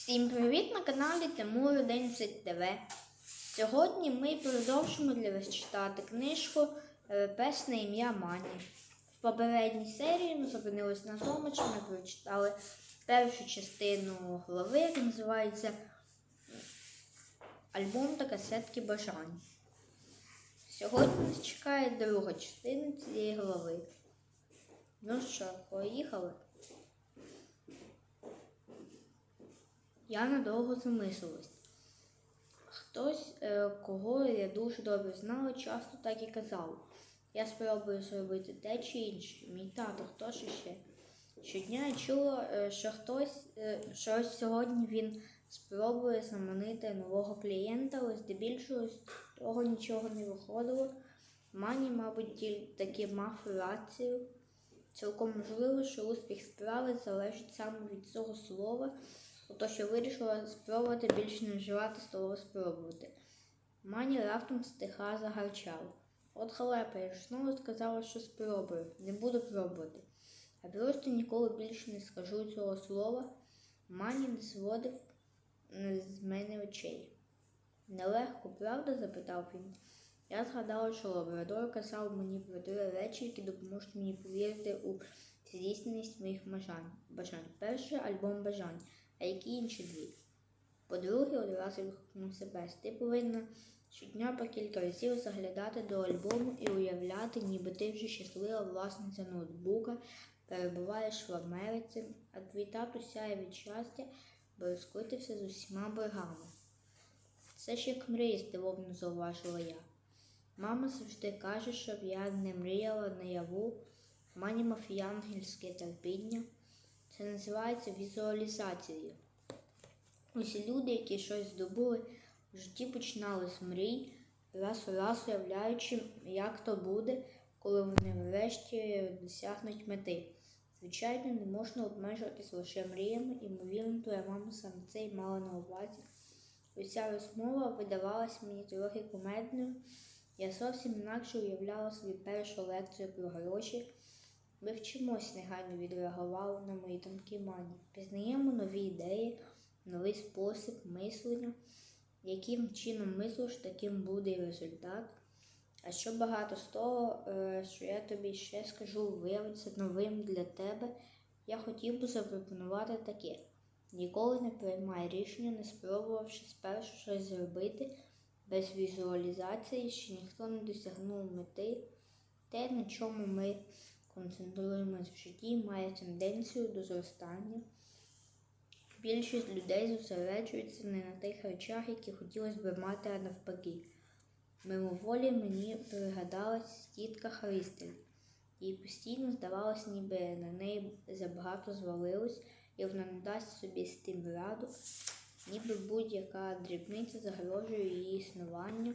Всім привіт на каналі Тимур 11 ТВ. Сьогодні ми продовжимо для вас читати книжку е, Пес на ім'я Мані. В попередній серії ми зупинились на тому, що ми прочитали першу частину глави, яка називається Альбом та касетки бажань. Сьогодні нас чекає друга частина цієї глави. Ну що, поїхали? Я надовго замислилась. Хтось, е, кого я дуже добре знала, часто так і казав. Я спробую зробити те чи інше. Мій тато, хто ж іще. Щодня я чула, е, що хтось, е, що сьогодні він спробує заманити нового клієнта, але здебільшого з того нічого не виходило. Мані, мабуть, ті- таки мав рацію. Цілком можливо, що успіх справи залежить саме від цього слова, Отож я вирішила спробувати більше не вживати слово спробувати. Мані раптом стиха загарчала. От халепа, я ж знову сказала, що спробую, не буду пробувати. А просто ніколи більше не скажу цього слова. Мані не зводив з мене очей. Нелегко, правда? запитав він. Я згадала, що лабрадор казав мені про три речі, які допоможуть мені повірити у здійсненість моїх бажань. Перший альбом бажань, а які інші дві. По-друге, одразу відгукнувся Бес. Ти повинна щодня по кілька разів заглядати до альбому і уявляти, ніби ти вже щаслива власниця ноутбука, перебуваєш в Америці, а твій тато сяє від щастя, бо розкритився з усіма боргами. Це ж як мрії, здивовано зауважила я. Мама завжди каже, щоб я не мріяла наяву, мані мав янгельське терпіння. Це називається візуалізацією. Усі люди, які щось здобули в житті, починали з мрій, раз у раз уявляючи, як то буде, коли вони врешті досягнуть мети. Звичайно, не можна обмежуватись лише мріями, ймовірно, твоя мама саме це й мала на увазі. Уся розмова видавалась мені трохи кумедною. Я зовсім інакше уявляла собі першу лекцію про гроші. Ми вчимось негайно відреагували на мої думки мані. Пізнаємо нові ідеї, новий спосіб мислення, яким чином мислиш, таким буде і результат. А що багато з того, е, що я тобі ще скажу, виявиться новим для тебе, я хотів би запропонувати таке. Ніколи не приймай рішення, не спробувавши спершу щось зробити без візуалізації, що ніхто не досягнув мети. Те, на чому ми концентруємось в житті, має тенденцію до зростання. Більшість людей зосереджується не на тих речах, які хотілося б мати, а навпаки. Мимоволі мені пригадалась тітка Христель. Їй постійно здавалось, ніби на неї забагато звалилось, і вона не дасть собі з тим раду, ніби будь-яка дрібниця загрожує її існуванню.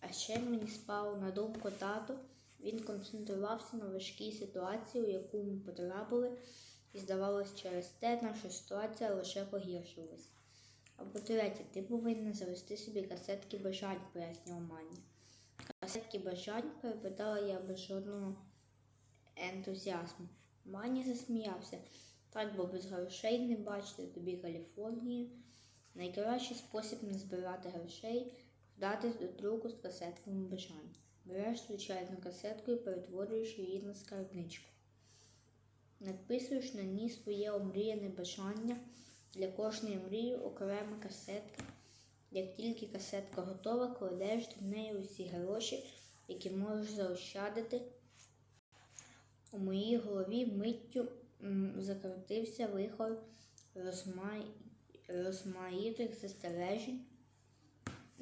А ще мені спав на думку тато, він концентрувався на важкій ситуації, у яку ми потрапили, і здавалось, через те наша ситуація лише погіршилась. А по-третє, ти повинна завести собі касетки бажань, пояснював Мані. Касетки бажань перепитала я без жодного ентузіазму. Мані засміявся. Так, бо без грошей не бачити тобі Каліфорнію. Найкращий спосіб не збирати грошей вдатись до друку з касетками бажань. Береш звичайну касетку і перетворюєш її на скарбничку. Надписуєш на ній своє омріяне бажання. Для кожної мрії окрема касетка. Як тільки касетка готова, кладеш до неї усі гроші, які можеш заощадити. У моїй голові миттю закрутився вихор розмаїтих застережень.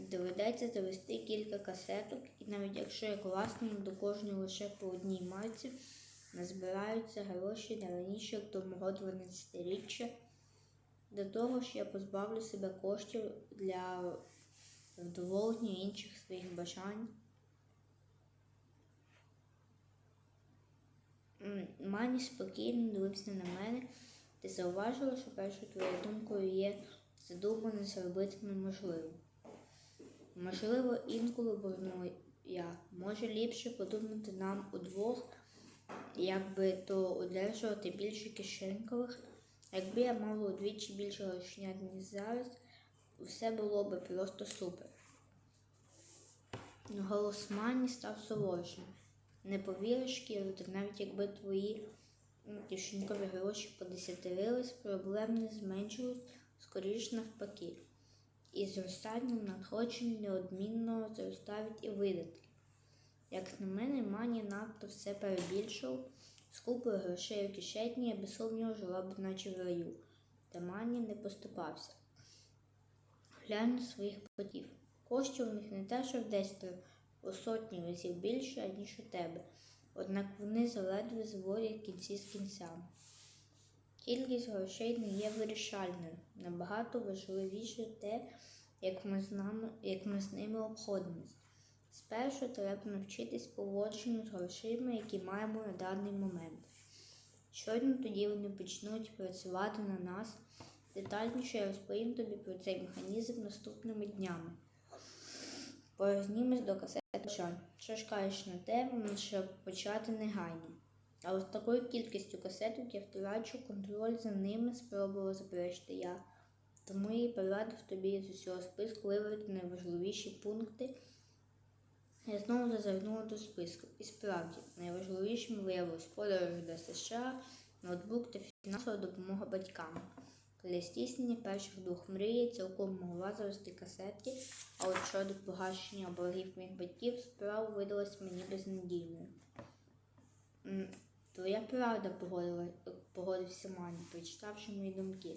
Доведеться завести кілька касеток, і навіть якщо я класному до кожної лише по одній марці, назбираються гроші не раніше, як до мого 12-річчя. До того ж, я позбавлю себе коштів для вдоволення інших своїх бажань. Мані спокійно дивився на мене. Ти зауважила, що першою твоєю думкою є задумане зробити неможливо. Можливо, інколи бурну я. Може ліпше подумати нам удвох, як би то одержувати більше кишенькових, Якби я мала удвічі більше грошенят, ніж зараз, все було би просто супер. Голос Мані став солодшим. Не повіриш, Кіро, навіть якби твої кишенькові гроші подесятирились, проблем не зменшилось, скоріш навпаки. І зростанням надходжень неодмінно зростають і видатки. Як на мене, Мані надто все перебільшив, з грошей у кишені, я без сумніву жила б наче в раю. Та Мані не поступався. Глянь своїх батьків. Коштів у них не те, що в десятеро, у сотні разів більше, ніж у тебе. Однак вони заледве зводять кінці з кінцями. Кількість грошей не є вирішальною. Набагато важливіше те, як ми з, нами, як ми з ними обходимось. Спершу треба навчитись поводженню з грошима, які маємо на даний момент. Щойно тоді вони почнуть працювати на нас. Детальніше я розповім тобі про цей механізм наступними днями. Порознімось до касети. Що ж кажеш на те, щоб почати негайно. Але з такою кількістю касеток я втрачу контроль за ними, спробувала заперечити я. Тому я порадив тобі з усього списку вибрати найважливіші пункти. Я знову зазирнула до списку. І справді, найважливішим виявилось подорож до США, ноутбук та фінансова допомога батькам. Для здійснення перших двох мрій цілком могла завести касетки, а от щодо погашення боргів моїх батьків справа видалась мені безнадійною. Твоя правда погодила, погодився Мані, прочитавши мої думки.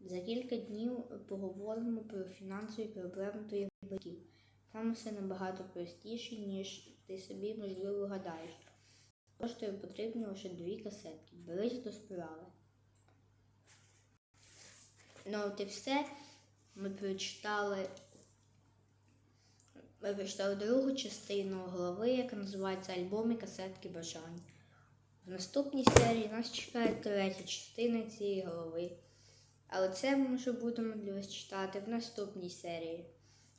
За кілька днів поговоримо про фінансові проблеми твоїх батьків. Там все набагато простіше, ніж ти собі можливо гадаєш. Тож тобі потрібні лише дві касетки. Берись до справи. Ну, от і все. Ми прочитали. Ми прочитали другу частину голови, яка називається Альбом і касетки бажань. В наступній серії нас чекає третя частина цієї голови. Але це ми вже будемо для вас читати в наступній серії.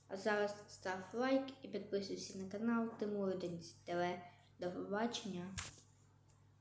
А зараз став лайк і підписуйся на канал Тимур 11 ТВ. До побачення!